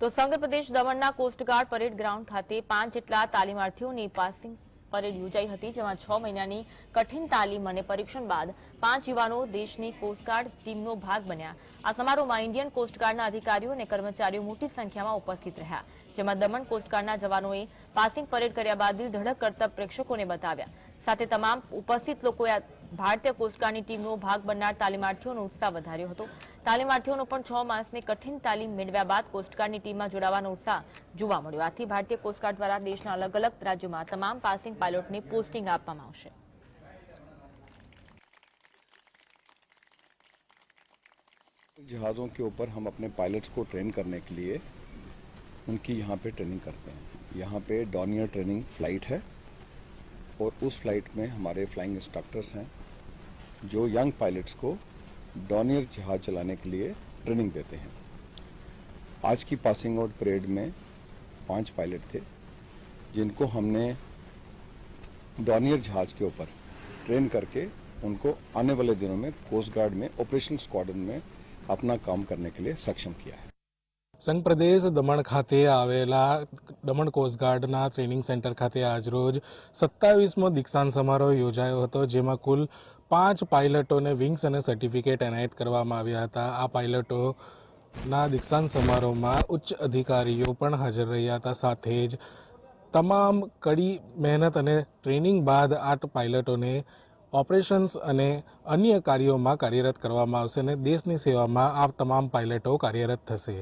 તો સંઘ પ્રદેશ દમણના કોસ્ટગાર્ડ પરેડ ગ્રાઉન્ડ ખાતે પાંચ જેટલા તાલીમાર્થીઓની પાસિંગ પરેડ યોજાઈ હતી, જેમાં છ મહિનાની કઠિન તાલીમ અને પરીક્ષણ બાદ પાંચ યુવાનો દેશની કોસ્ટગાર્ડ ટીમનો ભાગ બન્યા. આ સમારોહમાં ઇન્ડિયન કોસ્ટગાર્ડના અધિકારીઓ અને કર્મચારીઓ મોટી સંખ્યામાં ઉપસ્થિત રહ્યા. જેમાં દમણ કોસ્ટગાર્ડના જવાનોએ પાસિંગ પરેડ કર્યા બાદ દિલ ધડક કરતા પ્રેક્ષકોને બતાવ્યા. સાથે તમામ ઉપસ્થિત લોકોએ ભારતીય કોસ્ટગાર્ડની ટીમનો ભાગ બનનાર તાલીમાર્થીઓનો ઉત્સાહ વધાર્યો હતો તાલીમાર્થીઓનો પણ છ માસની કઠિન તાલીમ મેળવ્યા બાદ કોસ્ટગાર્ડની ટીમમાં જોડાવાનો ઉત્સાહ જોવા મળ્યો આથી ભારતીય કોસ્ટગાર્ડ દ્વારા દેશના અલગ અલગ રાજ્યોમાં તમામ પાસિંગ પાયલોટને પોસ્ટિંગ આપવામાં આવશે जहाज़ों के ऊपर हम अपने पायलट्स को ट्रेन करने के लिए उनकी यहाँ पे ट्रेनिंग करते हैं यहाँ पे डॉनियर ट्रेनिंग फ्लाइट है और उस फ़्लाइट में हमारे फ्लाइंग इंस्ट्रक्टर्स हैं, जो यंग पायलट्स को डॉनियर जहाज़ चलाने के लिए ट्रेनिंग देते हैं। आज की पासिंग आउट परेड में पाँच पायलट थे, जिनको हमने डॉनियर जहाज़ के ऊपर ट्रेन करके उनको आने वाले दिनों में कोस्ट गार्ड में ऑपरेशन स्क्वाडन में अपना काम करने के लिए सक्षम किया है। સંઘ પ્રદેશ દમણ ખાતે આવેલા દમણ કોસ્ટગાર્ડના ટ્રેનિંગ સેન્ટર ખાતે આજરોજ સત્તાવીસમો દીક્ષાંત સમારોહ યોજાયો હતો, જેમાં કુલ પાંચ પાયલટોને વિંગ્સ અને સર્ટિફિકેટ એનાયત કરવામાં આવ્યા હતા. આ પાયલટોના દીક્ષાંત સમારોહમાં ઉચ્ચ અધિકારીઓ પણ હાજર રહ્યા હતા. સાથે જ તમામ કડી મહેનત અને ટ્રેનિંગ બાદ આ પાયલટોને ઓપરેશન્સ અને અન્ય કાર્યોમાં કાર્યરત કરવામાં આવશે અને દેશની સેવામાં આ તમામ પાયલટો કાર્યરત થશે.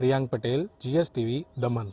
પ્રિયાંક પટેલ જીએસટીવી દમન